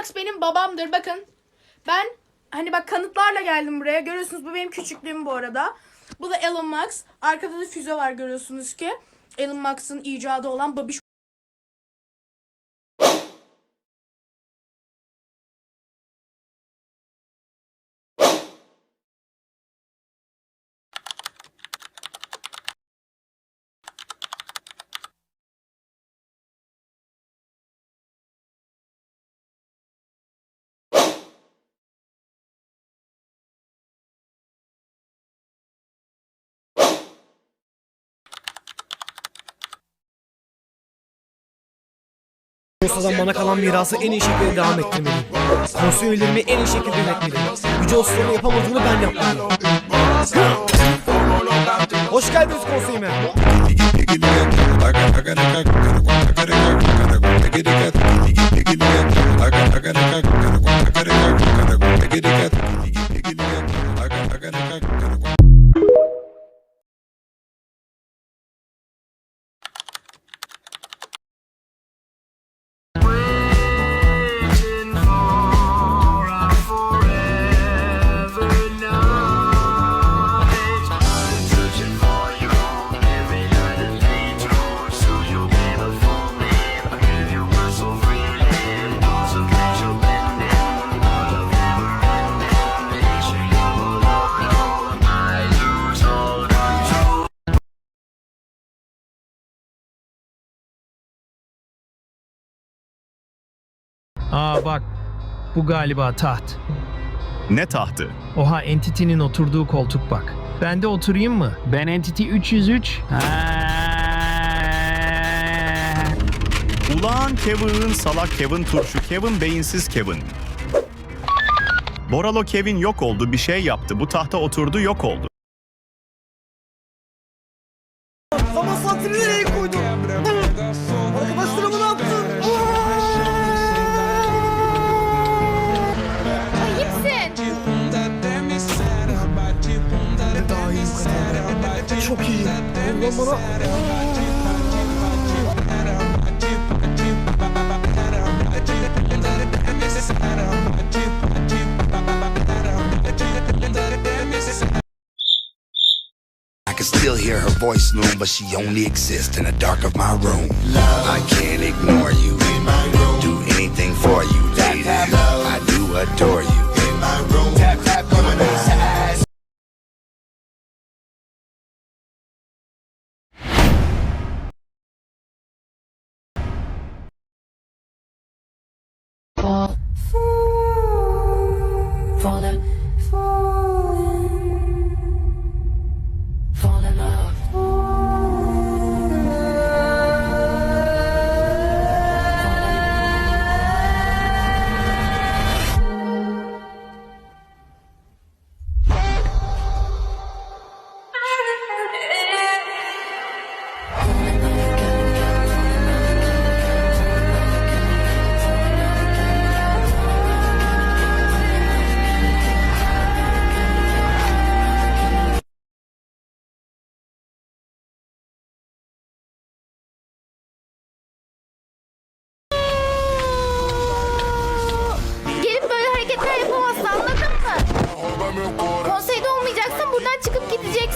Musk benim babamdır bakın. Ben hani bak kanıtlarla geldim buraya. Görüyorsunuz bu benim küçüklüğüm bu arada. Bu da Elon Musk. Arkada da füze var görüyorsunuz ki. Elon Musk'ın icadı olan babiş Konsodan bana kalan mirası en iyi şekilde devam ettirmeliyim. Konsol en iyi şekilde yönetmeliyim. Yüce Osman'ın yapamadığını ben yapmalıyım. Hoş geldiniz konseyime. Aa bak. Bu galiba taht. Ne tahtı? Oha Entity'nin oturduğu koltuk bak. Ben de oturayım mı? Ben Entity 303. Ha. Ulan Kevin, salak Kevin, turşu Kevin, beyinsiz Kevin. Boralo Kevin yok oldu, bir şey yaptı. Bu tahta oturdu, yok oldu. Zaman saatini nereye Çok iyi. Ulan bana... I can still hear her voice loom, but she only exists in the dark of my room. I can't ignore you. Do anything for you, lady. I do adore you. For the.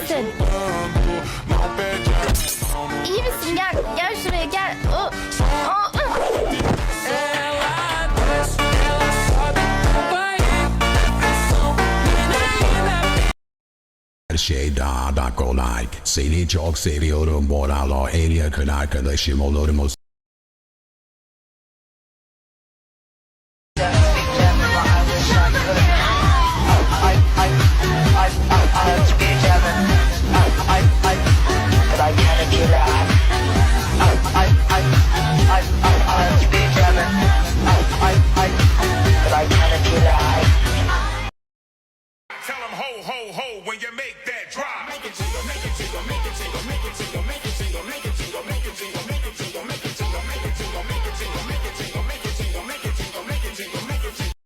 Gideceksin. İyi misin? Gel, gel şuraya gel. Aa, aa. Her şey daha da kolay. Seni çok seviyorum Boralo. En yakın arkadaşım olur musun?